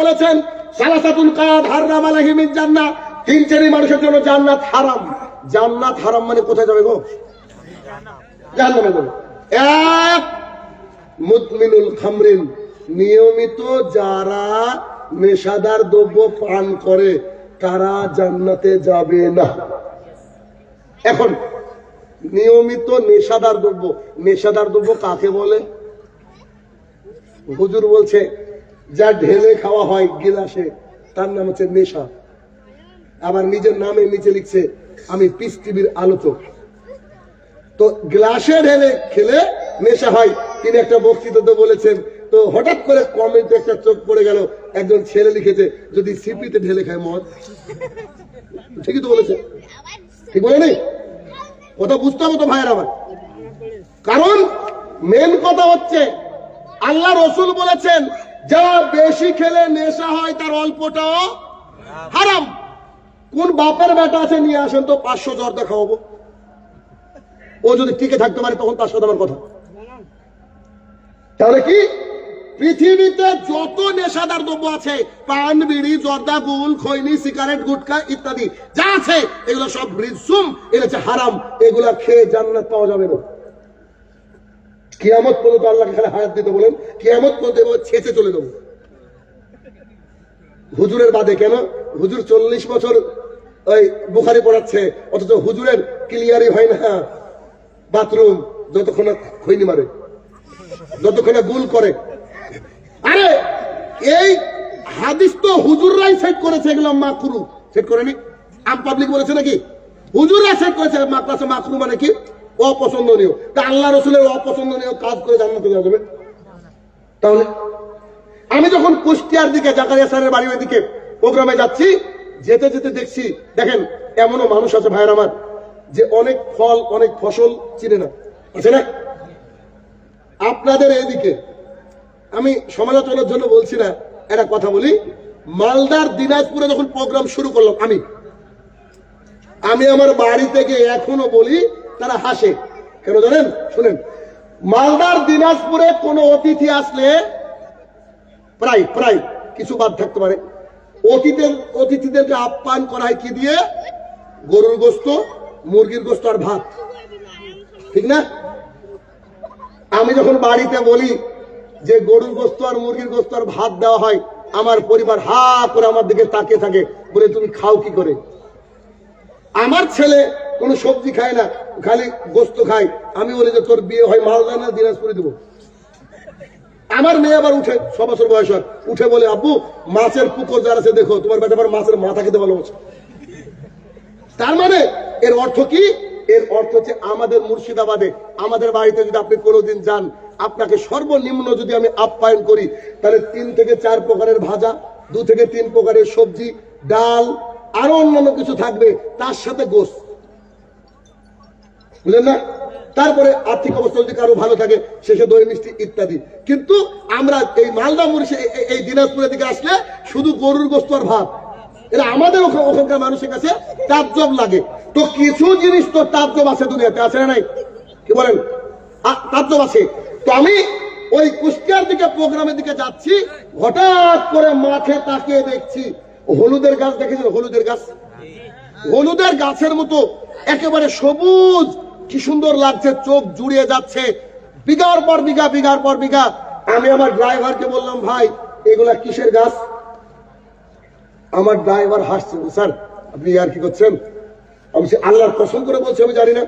বলেছেন সালাসাতুল কাদ হারাম তিন শ্রেণি মানুষের জন্য জান্নাত হারাম। জান্নাত হারাম মানে কোথায় যাবে গো? এক মুদমিনুল খামরিন। নিয়মিত যারা নেশাদার দ্রব্য পান করে, তারা জান্নাতে যাবে না। এখন, নিয়মিত নেশাদার দ্রব্য। নেশাদার দ্রব্য কাকে বলে? হুজুর বলছে যা ঢেলে খাওয়া হয় গিলাসে, তার নাম হচ্ছে নেশা। আবার নিজের নামে নিচে লিখছে, আমি পিস টিভির আলোচক। তো গ্লাসে ঢেলে খেলে নেশা হয়। তিনি একটা বক্তৃতাতে বলেছেন, তো হঠাৎ করে কমেন্টে একটা চোখ পড়ে গেল, একজন ছেলে লিখেছে, যদি সিপিতে ঢেলে খায় মদ। ঠিকই তো বলেছে। ঠিক বলে নেই? কথা বুঝতে হবে তো ভাইয়ের আমার কারণ মেন কথা হচ্ছে, আল্লাহ রসুল বলেছেন যা বেশি খেলে নেশা হয় তার অল্পটাও হারাম। কোন বাপের বেটা আছে, নিয়ে আসেন তো, পাঁচশো জর্দা খাওয়াবো ও যদি টিকে থাকতে পারে, তখন সাথে আমার কথা। তাহলে কি? পৃথিবীতে যত নেশাদার দ্রব্য আছে, পান, বিড়ি, জর্দা, গুল, খৈনি, সিগারেট, গুটকা ইত্যাদি যা আছে, এগুলো সব রিজসুম এগুলো হারাম। এগুলা খেয়ে জান্নাত পাওয়া যাবে না। কিয়ামত পর্যন্ত আল্লাহকে খালি হায়াত দিতে বলেন, কিয়ামত পর্যন্ত ছেঁচে চলে দেবো হুজুরের বাদে কেন? হুজুর চল্লিশ বছর ওই বুখারি পড়াচ্ছে, অথচ হুজুরের ক্লিয়ারই হয় না। বাথরুম যতক্ষণ খৈনি মারে, যতক্ষণ গুল করে। আরে, এই হাদিস তো হুজুররাই সেট করেছে, এগুলো মাকরু। সেট করেনি? আম পাবলিক বলেছে নাকি? হুজুররা সেট করেছে মাকরাসে মাকরু মানে কি? অপছন্দনীয়। তা আল্লাহ রসুলের অপছন্দনীয় কাজ করে জান্নাতে যাওয়া যাবে। তাহলে, আমি যখন কুষ্টিয়ার দিকে, জাকারিয়া স্যারের বাড়ির ওইদিকে প্রোগ্রামে যাচ্ছি, যেতে যেতে দেখছি, দেখেন, এমনও মানুষ আছে ভাইয়ের আমার, যে অনেক ফল, অনেক ফসল চিনে না। আছে না? আপনাদের এইদিকে, আমি সমালোচনার জন্য বলছি না, একটা কথা বলি। মালদার দিনাজপুরে যখন প্রোগ্রাম শুরু করলাম, আমি আমি আমার বাড়ি থেকে এখনও বলি তারা হাসে। কেন জানেন? শুনেন, মালদার দিনাজপুরে কোনো অতিথি আসলে প্রায় প্রায় কিছু বাদ থাকতে পারে। অতিথিদের অতিথিদেরকে আপ্যায়ন করা হয় কি দিয়ে? গরুর গোস্ত, মুরগির গোস্ত আর ভাত। ঠিক না? আমি যখন বাড়িতে বলি যে গরুর গোস্ত আর মুরগির গোস্ত আর ভাত দেওয়া হয়, আমার পরিবার হা করে আমার দিকে তাকিয়ে থাকে, বলে, তুমি খাও কি করে? আমার ছেলে কোনো সবজি খায় না খালি গোস্ত খাই। আমি বলি যে তোর বিয়ে হয় মালদা না দিনাজপুরে দেবো। আমার মেয়ে আবার উঠে, ছ বছর বয়স হয়, উঠে বলে, আব্বু, মাছের পুকুর যার আছে দেখো, তোমার বেটা আবার মাছের মাথা খেতে ভালোবাসে। তার মানে এর অর্থ কি? এর অর্থ হচ্ছে আমাদের মুর্শিদাবাদে, আমাদের বাড়িতে যদি আপনি কোনোদিন যান, আপনাকে সর্বনিম্ন যদি আমি আপ্যায়ন করি, তাহলে তিন থেকে চার প্রকারের ভাজা, দু থেকে তিন প্রকারের সবজি, ডাল, আরও অন্যান্য কিছু থাকবে, তার সাথে গোস বুঝলেন না? তারপরে আর্থিক অবস্থা যদি কারও ভালো থাকে, শেষে দই, মিষ্টি ইত্যাদি। কিন্তু আমরা এই মালদা মুর্শি এই- দিনাজপুরের দিকে আসলে শুধু গরুর গোস্ত আর ভাত। এটা আমাদের ওখানকার মানুষের কাছে তাজ্জব লাগে। তো কিছু জিনিস তো তাজ্জব আছে দুনিয়াতে, আছে না নাই? কি বলেন? তাজ্জব আছে। তো আমি ওই কুষ্টিয়ার দিকে, প্রোগ্রামের দিকে যাচ্ছি, হঠাৎ করে মাঠে তাকিয়ে দেখছি, হলুদের গাছ, দেখেছেন হলুদের গাছ? হলুদের গাছের মতো একেবারে সবুজ কি সুন্দর লাগছে চোখ জুড়িয়ে যাচ্ছে। বিঘার পর বিঘা বিঘার পর বিঘা। আমি আমার ড্রাইভারকে বললাম ভাই এগুলা কিসের গাছ? আমার ড্রাইভার হাসছে স্যার আপনি আর কি করছেন? আমি বলছি, আল্লাহর কসম করে বলছি আমি জানি না।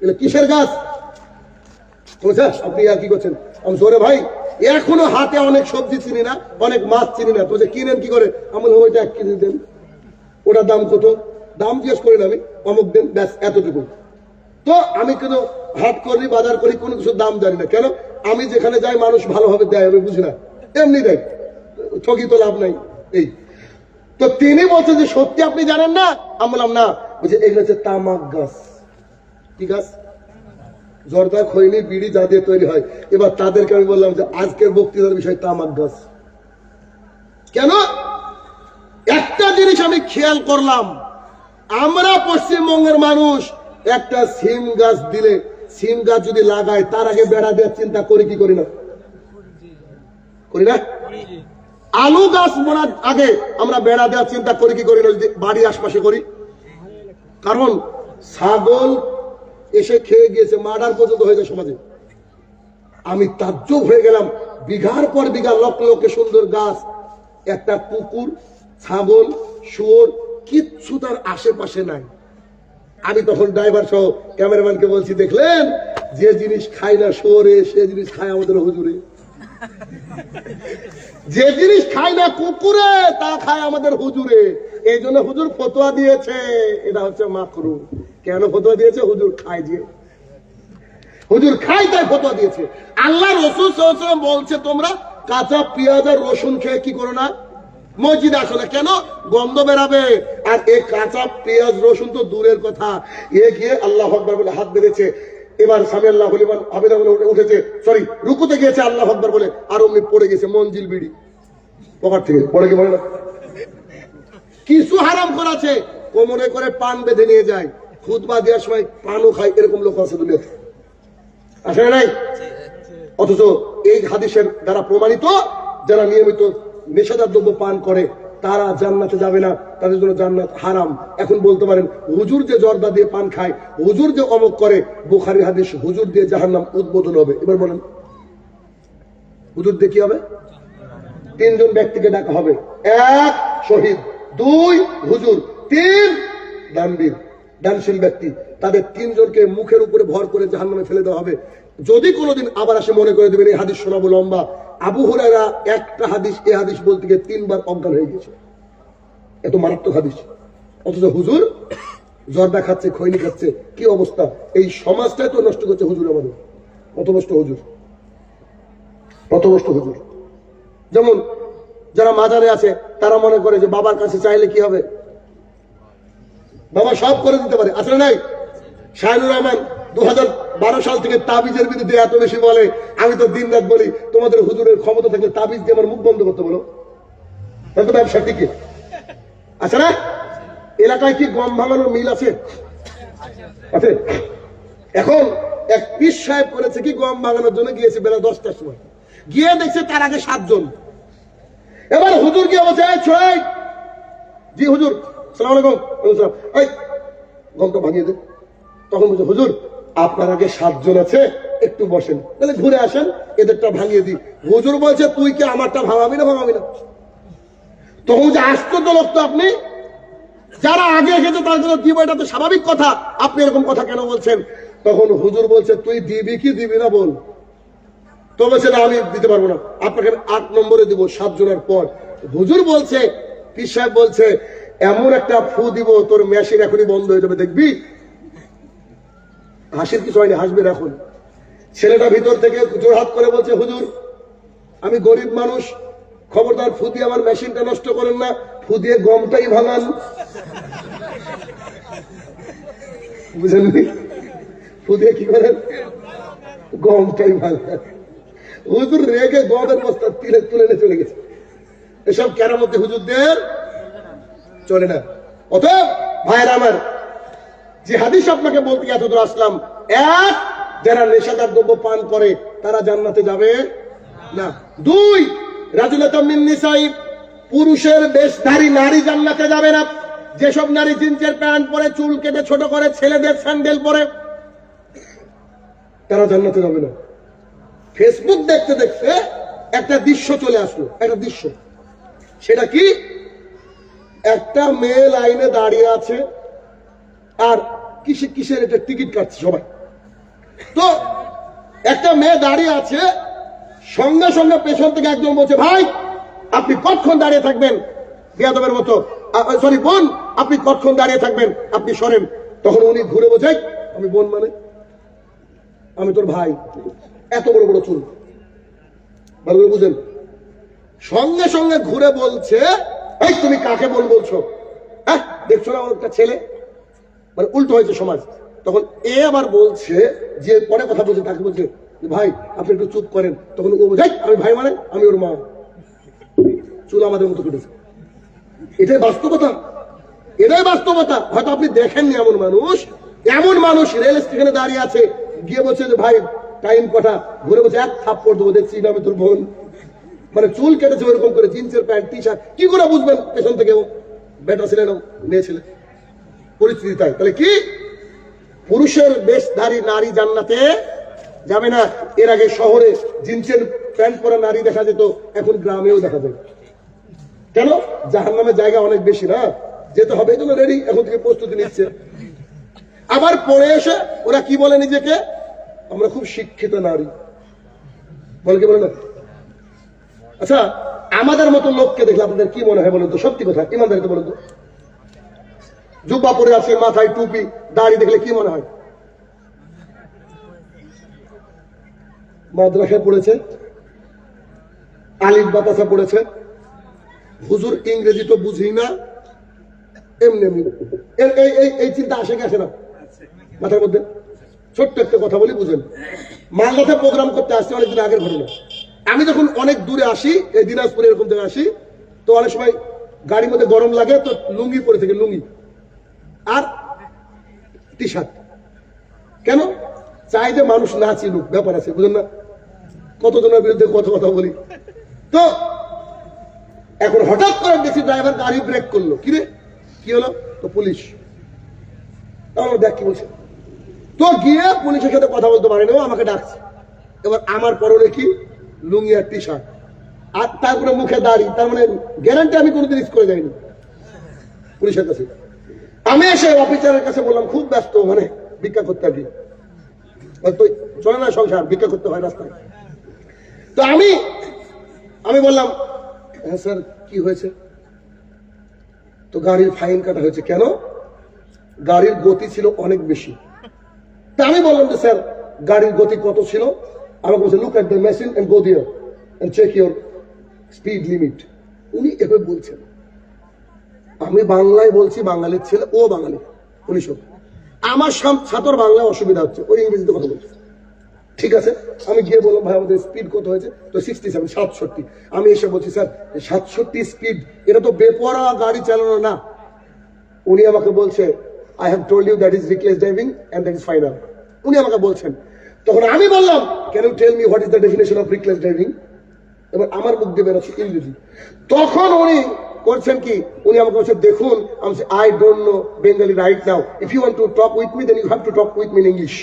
এগুলো কিসের গাছ? বলছে আপনি আর কি করছেন? আমি জোরে ভাই এখনও হাতে অনেক সবজি চিনি না অনেক মাছ চিনি না। তো কিনেন কি করে? আমার ওইটা এক কেজি দেন। ওটার দাম কত? দাম জিজ্ঞেস করি না আমি অমুক দেন ব্যাস এতটুকু। তো আমি কিন্তু হাট করি, বাজার করি, কোনো কিছু দাম জানি না। কেন? আমি যেখানে যাই, মানুষ ভালোভাবে দেয়, আমি বুঝি না। এমনি দেয়। ঠকি তো লাভ নাই। এই। তো তিনি বলছেন যে, সত্যি আপনি জানেন না? আমি বললাম, না। বলছে, এগুলো হচ্ছে তামাক গাছ। কি গাছ? জর্দা, খৈনি, বিড়ি যা দিয়ে তৈরি হয়। এবার তাদেরকে আমি বললাম যে, আজকের বক্তৃতার বিষয় তামাক গাছ। কেন? একটা জিনিস আমি খেয়াল করলাম। আমরা পশ্চিমবঙ্গের মানুষ একটা সিম গাছ দিলে, সিম গাছ যদি লাগায়, তার আগে বেড়া দেওয়ার চিন্তা করি কি করি না? করি না? আলু গাছ বোনার আগে আমরা বেড়া দেওয়ার চিন্তা করি কি করি না, যদি বাড়ি আশপাশে করি। কারণ ছাগল এসে খেয়ে গিয়েছে, মার্ডার পর্যন্ত হয়ে যায় সমাজে। আমি তাজ্জব হয়ে গেলাম। বিঘার পর বিঘা লক্ষ লক্ষ সুন্দর গাছ, একটা কুকুর ছাগল, শুয়োর, কিচ্ছু তার আশেপাশে নাই। আমি তখন ড্রাইভার সহ ক্যামেরাম্যানকে বলছি, দেখলেন? যে জিনিস খায় না শুয়োরে সে জিনিস খায় আমাদের হুজুরে। যে জিনিস খায় না কুকুরে, তা খায় আমাদের হুজুরে। এই জন্য হুজুর ফতোয়া দিয়েছে। এটা হচ্ছে মাকরু। কেন ফতোয়া দিয়েছে? হুজুর খায় যে। হুজুর খাই তাই ফতোয়া দিয়েছে। আল্লাহ রসুল বলছে তোমরা কাঁচা পেঁয়াজ আর রসুন খেয়ে কি করো না? মসজিদে আসলে কেন? গন্ধ বেরাবে। আর এই কাঁচা পেঁয়াজ, রসুন তো দূরের কথা। এ গিয়ে আল্লাহ আকবর বলে হাত বেঁধেছে। এবার স্বামী আল্লাহ হলিমান আবেদা বলে উঠে- উঠেছে, সরি, রুকুতে গিয়েছে আল্লাহ আকবর বলে, আর অমনি পড়ে গেছে মঞ্জিল বিড়ি। পকেট থেকে, পড়ে গিয়ে বলে না? কিছু হারাম করাছে কোমরে করে পান বেঁধে নিয়ে যায়। খুদবা দেওয়ার সময় পানও খায়, এরকম লোক আছে দুনিয়াতে। আসে না নাই? অথচ এই হাদিসের দ্বারা প্রমাণিত, যারা নিয়মিত নেশাদার দ্রব্য পান করে, তারা জান্নাতে যাবে না, তাদের জন্য জান্নাত হারাম। এখন বলতে পারেন, হুজুর যে জর্দা দিয়ে পান খায়, হুজুর যে অমক করে বুখারি হাদিস, হুজুর দিয়ে জাহান্নাম উদ্বোধন হবে। এবার বলেন, হুজুর দিয়ে কি হবে? তিনজন ব্যক্তিকে ডাকা হবে। এক শহীদ, দুই হুজুর, তিন দানবীর, দানশীল ব্যক্তি। তাদের তিনজনকে মুখের উপরে ভর করে জাহান নামে ফেলে দেওয়া হবে। যদি কোনোদিন আবার আসে, মনে করে দেবেন, এই হাদিস শোনাবো লম্বা। আবু হুরায়রা একটা হাদিস, এ হাদিস বলতে গিয়ে তিনবার অজ্ঞান হয়ে গেছে এত মারাত্মক হাদিস। অথচ হুজুর জর্দা খাচ্ছে, খৈনি খাচ্ছে, কি অবস্থা? এই সমাজটাই তো নষ্ট করছে হুজুর আমাদের। নষ্ট হুজুর। নষ্ট হুজুর। যেমন যারা মাজারে আছে, তারা মনে করে যে বাবার কাছে চাইলে কি হবে? বাবা সব করে দিতে পারে। আসলে নাই? শাহিনুর রহমান দু হাজার বারো সাল থেকে তাবিজের বিরুদ্ধে এত বেশি বলে, আমি তো দিন রাত বলি, তোমাদের হুজুরের ক্ষমতা থাকলে তাবিজ দিয়ে আমার মুখ বন্ধ করতে বলো। তাহলে তো ব্যবসা টিকে আছে না? এলাকায় কি গম ভাঙানোর মিল আছে? এখন এক পিস সাহেব করেছে কি গম ভাঙানোর জন্য গিয়েছে বেলা দশটার সময়। গিয়ে দেখছে তার আগে সাতজন। এবার হুজুর কি এই ছোড়াই জি হুজুর, সালাম আলাইকুম। এই, গমটা ভাঙিয়ে দে। তখন বলছে, হুজুর আপনার আগে সাতজন আছে, একটু বসেন। তাহলে ঘুরে আসেন, এদেরটা ভাঙিয়ে দিই। হুজুর বলছে, তুই কি আমারটা ভাঙাবি না ভাঙাবি না? তখন যে আশ্চর্য লোক তো আপনি। যারা আগে এসেছে তার জন্য দিব, এটা তো স্বাভাবিক কথা। আপনি এরকম কথা কেন বলছেন? তখন হুজুর বলছে, তুই দিবি কি দিবি না বল? তো বলছে, না, আমি দিতে পারব না। আপনাকে আট নম্বরে দিব, সাত জনের পর। হুজুর বলছে পীর সাহেব বলছে, এমন একটা ফু দিব, তোর মেশিন এখনই বন্ধ হয়ে যাবে, দেখবি? হাসির কিছু হয়নি হাসবেন এখন। ছেলেটা ভিতর থেকে জোরহাত করে বলছে, হুজুর, আমি গরিব মানুষ, খবরদার ফু দিয়ে আমার মেশিনটা নষ্ট করেন না ফু দিয়ে গমটাই ভাঙান। বুঝেননি? ফু দিয়ে কি করেন? গমটাই ভাঙান। হুজুর রেগে গমের বস্তা তিলে তুলে নিয়ে চলে গেছে। এসব কেরামতে হুজুরদের চলে না। অতএব, ভাইয়ের আমার যে হাদিস আপনাকে বলতে এত আসলাম, এক, যারা নেশাদার দ্রব্য পান করে, তারা জান্নাতে যাবে? না। দুই রাজুলাতামিন নিসাই, পুরুষের বেশধারী নারী জান্নাতে যাবে না। যেসব নারী জিন্সের প্যান্ট পরে, চুল কেটে ছোট করে, ছেলেদের স্যান্ডেল পরে, তারা জান্নাতে যাবে না। ফেসবুক দেখতে দেখতে একটা দৃশ্য চলে আসলো। একটা দৃশ্য। সেটা কি? একটা মেয়ে লাইনে দাঁড়িয়ে আছে। আর কিসে কিসের এটা টিকিট কাটছে সবাই। তো একটা মেয়ে দাঁড়িয়ে আছে, সঙ্গে সঙ্গে পেছন থেকে একজন বলছে, ভাই, আপনি কতক্ষণ দাঁড়িয়ে থাকবেন? বেয়াদবের মতো সরি বোন, আপনি কতক্ষণ দাঁড়িয়ে থাকবেন? আপনি সরেন। তখন উনি ঘুরে বোঝাই আমি বোন মানে? আমি তোর ভাই। এত বড় বড় চুল ভালো বুঝেন। সঙ্গে সঙ্গে ঘুরে বলছে, এই, তুমি কাকে বোন বলছো? হ্যাঁ দেখছ না, ওর একটা ছেলে? মানে উল্টো হয়েছে সমাজ। তখন এ আবার বলছে যে পরে কথা বলছে তাকে বলছে ভাই আপনি একটু চুপ করেন। তখন ও "এই, আমি ভাই মানে আমি ওর মা। চুল আমাদের মতো কেটেছে। এটাই বাস্তবতা। এটাই বাস্তবতা। হয়তো আপনি দেখেননি এমন মানুষ। এমন মানুষ রেল স্টেশনে দাঁড়িয়ে আছে গিয়ে বলছে যে ভাই টাইম কটা? ঘুরে বলছে এক থাপ্পড় দেবো দেখছি না আমি তোর বোন। মানে চুল কেটেছে ওরকম করে জিন্সের প্যান্ট টি শার্ট কি করে বুঝবেন পেছন থেকে ও? বেটা ছিলেন ও মেয়ে ছিলেন পরিস্থিতি তাই। তাহলে কি? পুরুষের বেশধারী নারী জান্নাতে যাবে না। এর আগে শহরে জিন্সের প্যান্ট পরা নারী দেখা যেত, এখন গ্রামেও দেখা যায়। কেন? জাহান নামের জায়গা অনেক বেশি না। যেতে হবে, এই জন্য রেডি এখন থেকে প্রস্তুতি নিচ্ছে। আবার পরে এসে ওরা কি বলে নিজেকে? আমরা খুব শিক্ষিত নারী। বলে কি বলে না? আচ্ছা আমাদের মতো লোককে দেখলে আপনাদের কি মনে হয় বলুন তো? সত্যি কথা, ইমানদারিতে বলুন তো। জুব্বা পরে আছে, মাথায় টুপি, দাড়ি দেখলে কি মনে হয়? মাদ্রাসায় পড়েছে, আলিফ বাতাসা পড়েছে। হুজুর ইংরেজি তো বুঝি না, এমনি এমনি। এই এই চিন্তা আসে আসে না? মাথার মধ্যে। ছোট্ট একটা কথা বলি, বুঝেন। মালদাতে প্রোগ্রাম করতে আসছে অনেকদিন আগের ঘটনা। আমি যখন অনেক দূরে আসি, এই দিনাজপুরে এরকম জায়গায় আসি, তো অনেক সময় গাড়ির মধ্যে গরম লাগে, তো লুঙ্গি পরে থেকে লুঙ্গি। আর টি শার্ট কেন? চাই যে মানুষ না চিনুক, ব্যাপার আছে বুঝলেন না? কতজনের বিরুদ্ধে কত কথা বলি? তো, এখন হঠাৎ করে দেখছি ড্রাইভার গাড়ি ব্রেক করল। কি রে? কি হলো? তো পুলিশ। তাহলে দেখ কি বলছে। তো গিয়ে পুলিশের সাথে কথা বলতে পারেনি আমাকে ডাকছে। এবার আমার পরনে কি? লুঙ্গি আর টি শার্ট আর তারপরে মুখে দাড়ি, তার মানে গ্যারান্টি আমি কোনোদিন ইউজ করে যাইনি। পুলিশের কাছে। আমি এসে অফিসারের কাছে বললাম, খুব ব্যস্ত মানে ভিক্ষা করতে আর কি? তো চলে না সংসার, ভিক্ষা করতে হয় রাস্তায়। তো আমি আমি বললাম হ্যাঁ স্যার, কি হয়েছে? তো গাড়ির ফাইন কাটা হয়েছে। কেন? গাড়ির গতি ছিল অনেক বেশি। তা আমি বললাম যে, স্যার, গাড়ির গতি কত ছিল? আমাকে বলছে look at the machine and go there and check your speed limit উনি এভাবে বলছেন। আমি বাংলায় বলছি বাঙালির ছেলে, ও বাঙালি উনিশশো আমার সাম- ছাত্র বাংলায় অসুবিধা হচ্ছে, ওই ইংরেজিতে কথা বলছে। ঠিক আছে? আমি গিয়ে বললাম, ভাই, আমাদের স্পিড কত হয়েছে? তো সিক্সটি সেভেন সাতষট্টি। আমি এসে বলছি, স্যার, সাতষট্টি স্পিড এটা তো বেপরা গাড়ি চালানো না। উনি আমাকে বলছে I have told you that is reckless driving and that is final উনি আমাকে বলছেন। তখন আমি বললাম can you tell me what is the definition of reckless driving এবার আমার মুখ দিয়ে বেরোচ্ছে ইংরেজি। তখন উনি করছেন কি? উনি আমাকে বলছেন দেখুন, আমি I don't know Bengali right now if you want to talk with me then you have to talk with me in English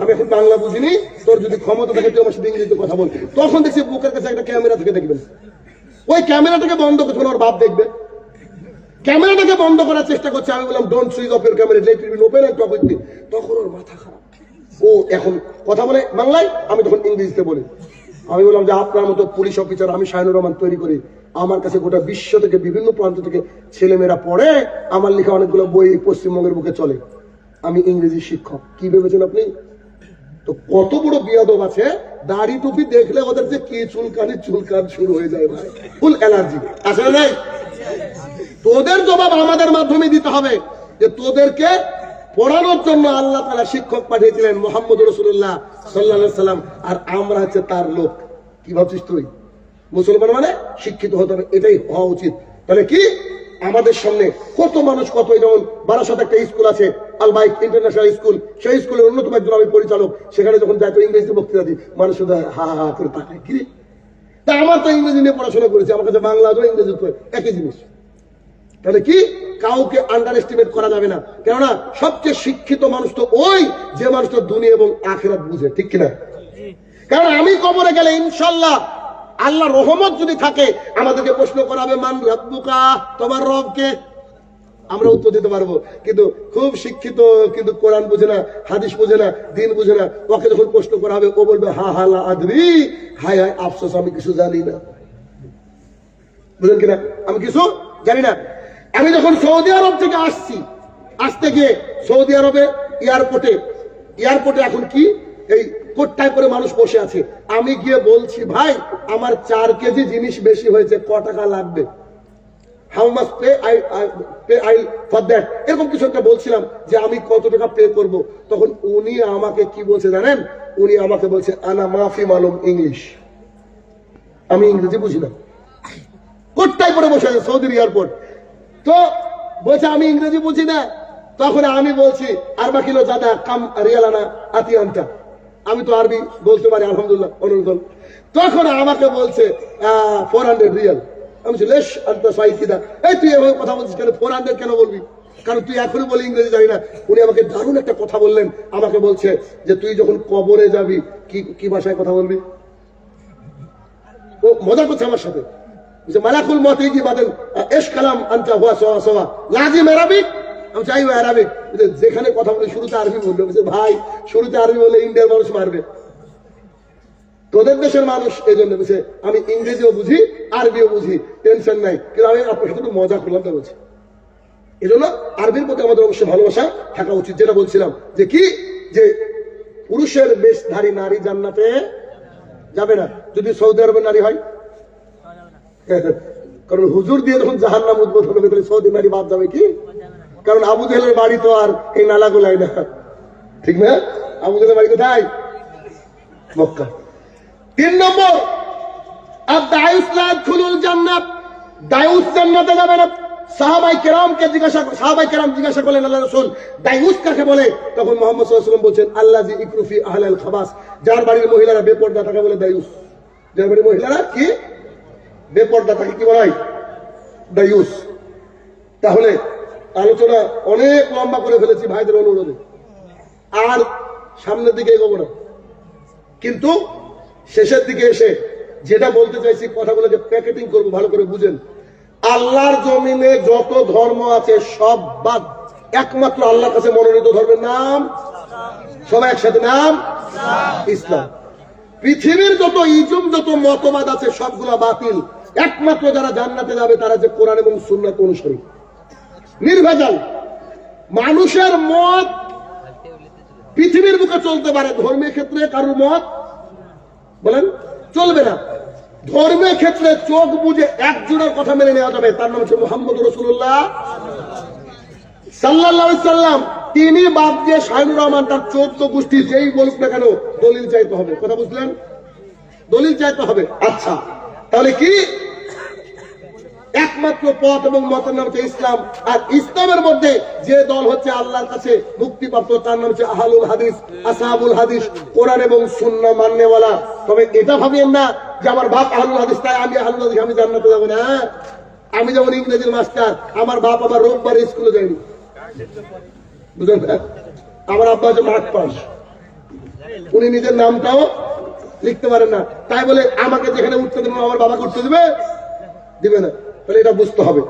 আমি এখন বাংলা বুঝিনি। তোর যদি ক্ষমতা থাকে, তুই আমার সাথে ইংরেজিতে কথা বল। তখন দেখছি বুকের কাছে একটা ক্যামেরা থেকে দেখবেন। ওই ক্যামেরাটাকে বন্ধ করছে ওর বাপ দেখবে। ক্যামেরাটাকে বন্ধ করার চেষ্টা করছে। আমি বললাম don't switch off your camera let it open and talk with me তখন ওর মাথা খারাপ। ও এখন কথা বলে বাংলায়, আমি তখন ইংরেজিতে বলি। আমি বললাম যে, আপনার মতো পুলিশ অফিসার আমি শাহিনুর রহমান তৈরি করি। আমার কাছে গোটা বিশ্ব থেকে, বিভিন্ন প্রান্ত থেকে ছেলেমেয়েরা পড়ে, আমার লেখা অনেকগুলো বই পশ্চিমবঙ্গের বুকে চলে। আমি ইংরেজি শিক্ষক। কি ভেবেছেন আপনি? তো কত বড় বিয়াদব আছে, দাড়ি টুপি দেখলে ওদের যে কি চুলকানি, চুলকান শুরু হয়ে যায় ভাই। ফুল অ্যালার্জি আসলে নাই? তোদের জবাব আমাদের মাধ্যমে দিতে হবে যে তোদেরকে পড়ানোর জন্য আল্লাহ তালা শিক্ষক পাঠিয়েছিলেন মোহাম্মদ রসুল্লাহ সাল্লা সাল্লাম আর আমরা হচ্ছে তার লোক। কি ভাবছিস তুই? মুসলমান মানে শিক্ষিত হতে হবে, এটাই হওয়া উচিত। তাহলে কি? আমাদের সামনে কত মানুষ, কত যেমন বারাসাত একটা স্কুল আছে আলবাইক ইন্টারন্যাশনাল স্কুল, সেই স্কুলের অন্যতম একজন আমি পরিচালক, সেখানে যখন যাই তো ইংরেজিতে বক্তৃতা দিই, মানুষ হা হা হা করে তাকায়। কি তা আমার তো ইংরেজি নিয়ে পড়াশোনা করেছি, আমার কাছে বাংলা তো ইংরেজি তো একই জিনিস। তাহলে কি? কাউকে আন্ডার এস্টিমেট করা যাবে না। কেননা সবচেয়ে শিক্ষিত মানুষ তো ওই যে মানুষটা দুনিয়া এবং আখেরাত বুঝে, ঠিক কিনা? কারণ আমি কবরে গেলে ইনশাল্লাহ আল্লাহ রহমত যদি থাকে, আমাদেরকে প্রশ্ন করাবে মান রব্বুকা তোমার রবকে? আমরা উত্তর দিতে পারব। কিন্তু খুব শিক্ষিত, কিন্তু কোরআন বুঝে না, হাদিস বুঝে না, দিন বুঝে না, ওকে যখন প্রশ্ন করা হবে, ও বলবে, হা হা লা আদরি। হাই হাই আফসোস, আমি কিছু জানি না। বুঝলেন কিনা? আমি কিছু জানি না। আমি যখন সৌদি আরব থেকে আসছি, আসতে গিয়ে সৌদি আরবে এয়ারপোর্টে এয়ারপোর্টে এখন কি? এই কোটটায় করে মানুষ বসে আছে। আমি গিয়ে বলছি, ভাই, আমার চার কেজি জিনিস বেশি হয়েছে, ক টাকা লাগবে? How much pay I pay I for that এরকম কিছু একটা বলছিলাম যে, আমি কত টাকা পে করব? তখন উনি আমাকে কি বলছে জানেন? উনি আমাকে বলছে, আনা মাফি মালুম ইংলিশ। আমি ইংরেজি বুঝি না। কোটটাই পরে বসে আছে সৌদির এয়ারপোর্ট। তো বলছে, আমি ইংরেজি বুঝি না। তখন আমি বলছি আর বাকিলো দাদা কাম রিয়ালানা আতি আনটা আমি তো আরবি বলতে পারি, আলহামদুলিল্লাহ, অনুরোধন। তখন আমাকে বলছে ফোর হান্ড্রেড রিয়াল আমি বলছি, লেশ আন্ত সাইকিদা এই, তুই এভাবে কথা বলছিস কেন? ফোর হান্ড্রেড কেন বলবি? কারণ তুই এখনই বলি ইংরেজি জানি না। উনি আমাকে দারুণ একটা কথা বললেন। আমাকে বলছে যে, তুই যখন কবরে যাবি, কি কি ভাষায় কথা বলবি? ও মজা করছে আমার সাথে। মালাকুল মতে কি বাদেন এস কালাম আনতা হুয়া সোয়া সোয়া। লাজিম আরবিক আমি চাই আরবিক যেখানে কথা বলে শুরুতে আরবি বলল ভাই শুরুতে আরবি বলে ইন্ডিয়ার মানুষ মারবে। তোদের দেশের মানুষ এই জন্য বলছে আমি ইংরেজিও বুঝি আরবিও বুঝি টেনশন নাই। কিন্তু আমি আপনার সাথে একটু মজা করলাম তা বলছি। এই জন্য আরবির প্রতি আমাদের অবশ্যই ভালোবাসা থাকা উচিত যেটা বলছিলাম। যে কি? যে পুরুষের বেশধারী নারী জান্নাতে যাবে না। যদি সৌদি আরবের নারী হয়? কারণ হুজুর দিয়ে যখন জাহান নাম উদ্বোধন হবে তাহলে সৌদি নারী বাদ যাবে কি? কারণ আবু বাড়ি তো আর এই নালাগুলাই না। ঠিক না? আবু বাড়ি কোথায়? মক্কা। তিন নম্বর আর দায়ুস খুলুল জান্নাত। দায়ুস জান্নাতে যাবে না। সাহাবাই জিজ্ঞাসা সাহাবাই কেরাম জিজ্ঞাসা করলেন আল্লাহ রসুল দায়ুস কাকে বলে? তখন মোহাম্মদ সাল্লাম বলছেন আল্লাহ জি ইকরুফি খাবাস। যার বাড়ির মহিলারা বেপর্দা, তাকে বলে দায়ুস যার বাড়ির মহিলারা কি? বেপর্দা, তাকে কি বলা দায়ুস তাহলে আলোচনা অনেক লম্বা করে ফেলেছি ভাইদের অনুরোধে। আর সামনের দিকে এগোবো না। কিন্তু শেষের দিকে এসে যেটা বলতে চাইছি, কথাগুলোকে প্যাকেটিং করব, ভালো করে বুঝেন। আল্লাহর জমিনে যত ধর্ম আছে, সব বাদ। একমাত্র আল্লাহর কাছে মনোনীত ধর্মের নাম? সবাই একসাথে নাম? ইসলাম। পৃথিবীর যত ইজুম, যত মতবাদ আছে, সবগুলা বাতিল। একমাত্র যারা জান্নাতে যাবে, তারা যে কোরআন এবং সুন্নাত অনুসারী নির্ভেজাল। মানুষের মত পৃথিবীর বুকে চলতে পারে। ধর্মের ক্ষেত্রে কারোর মত? বলেন, চলবে না। ধর্মের ক্ষেত্রে চোখ বুঝে একজনের কথা মেনে নেওয়া যাবে। তার নাম হচ্ছে মোহাম্মদ রসুল্লাহ সাল্লাহ সাল্লাম, তিনি বাদ যে শাহিনুর রহমান তার চোদ্দ গোষ্ঠী যেই বলুক না কেন, দলিল চাইতে হবে। কথা বুঝলেন? দলিল চাইতে হবে। আচ্ছা তাহলে কি? একমাত্র পথ এবং মতের নাম হচ্ছে ইসলাম। আর ইসলামের মধ্যে যে দল হচ্ছে আল্লাহর কাছে মুক্তিপ্রাপ্ত, তার নাম হচ্ছে আহালুল হাদিস আসাহাবুল হাদিস, কোরআন এবং শূন্য মাননেওয়ালা তবে এটা ভাবেন না যে আমার বাপ আহালুল হাদিস, তাই আমি আহালুল হাদিস, আমি জান্নাতে যাব না? আমি যেমন ইংরেজির মাস্টার, আমার বাপ আমার রোববার স্কুলে যায়নি। বুঝলেন? আমার আব্বা হচ্ছে মাঠ পাস উনি নিজের নামটাও লিখতে পারেন না। তাই বলে আমাকে যেখানে উঠতে দেবে আমার বাবাকে উঠতে দেবে? দিবে না। তাহলে এটা বুঝতে হবে।